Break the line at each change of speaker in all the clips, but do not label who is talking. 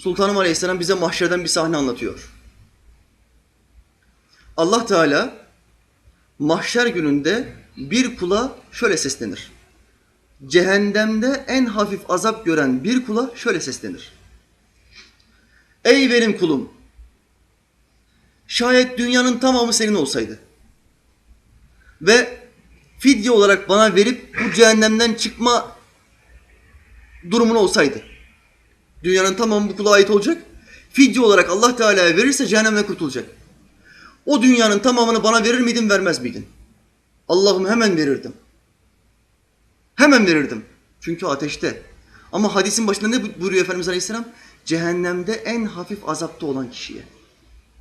Sultanım Aleyhisselam bize mahşerden bir sahne anlatıyor. Allah Teala mahşer gününde bir kula şöyle seslenir. Cehennemde en hafif azap gören bir kula şöyle seslenir. Ey benim kulum! Şayet dünyanın tamamı senin olsaydı ve fidye olarak bana verip bu cehennemden çıkma durumun olsaydı. Dünyanın tamamı bu kula ait olacak. Fidye olarak Allah Teala'ya verirse cehennemden kurtulacak. O dünyanın tamamını bana verir miydin, vermez miydin? Allah'ım hemen verirdim. Hemen verirdim. Çünkü ateşte. Ama hadisin başında ne buyuruyor Efendimiz Aleyhisselam? Cehennemde en hafif azapta olan kişiye.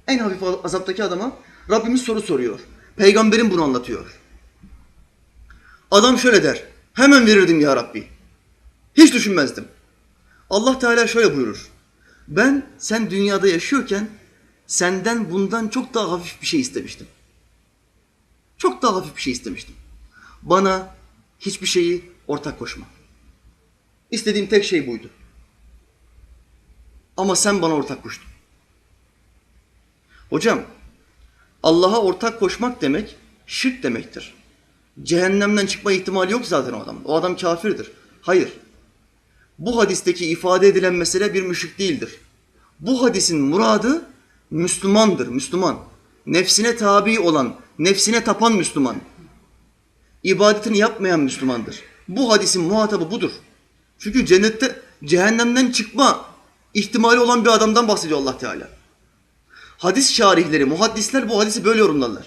En hafif azaptaki adama Rabbimiz soru soruyor. Peygamberim bunu anlatıyor. Adam şöyle der. Hemen verirdim ya Rabbi. Hiç düşünmezdim. Allah Teala şöyle buyurur. Ben sen dünyada yaşıyorken senden bundan çok daha hafif bir şey istemiştim. Çok daha hafif bir şey istemiştim. Bana hiçbir şeyi ortak koşma. İstediğim tek şey buydu. Ama sen bana ortak koştun. Hocam, Allah'a ortak koşmak demek şirk demektir. Cehennemden çıkma ihtimali yok zaten o adam. O adam kafirdir. Hayır. Bu hadisteki ifade edilen mesele bir müşrik değildir. Bu hadisin muradı Müslümandır, Müslüman. Nefsine tabi olan, nefsine tapan Müslüman. İbadetini yapmayan Müslümandır. Bu hadisin muhatabı budur. Çünkü cennette cehennemden çıkma ihtimali olan bir adamdan bahsediyor Allah Teala. Hadis şarihleri, muhaddisler bu hadisi böyle yorumlarlar.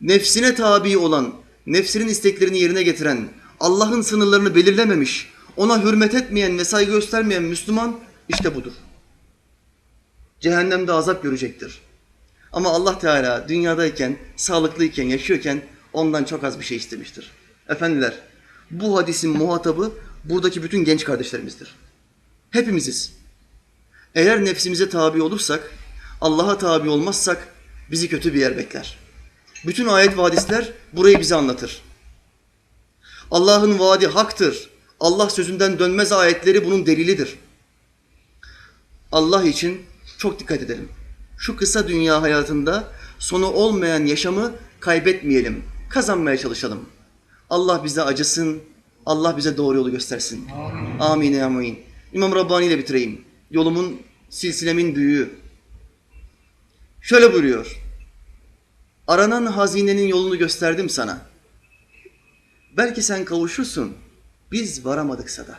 Nefsine tabi olan, nefsinin isteklerini yerine getiren, Allah'ın sınırlarını belirlememiş, ona hürmet etmeyen ve saygı göstermeyen Müslüman işte budur. Cehennemde azap görecektir. Ama Allah Teala dünyadayken, sağlıklıyken, yaşıyorken ondan çok az bir şey istemiştir. Efendiler, bu hadisin muhatabı buradaki bütün genç kardeşlerimizdir. Hepimiziz. Eğer nefsimize tabi olursak, Allah'a tabi olmazsak bizi kötü bir yer bekler. Bütün ayet ve hadisler burayı bize anlatır. Allah'ın vaadi haktır. Allah sözünden dönmez ayetleri bunun delilidir. Allah için çok dikkat edelim. Şu kısa dünya hayatında sonu olmayan yaşamı kaybetmeyelim. Kazanmaya çalışalım. Allah bize acısın. Allah bize doğru yolu göstersin. Amin. Amin. Amin. İmam Rabbani ile bitireyim. Yolumun, silsilemin büyüğü. Şöyle buyuruyor. Aranan hazinenin yolunu gösterdim sana. Belki sen kavuşursun, biz varamadıksa da.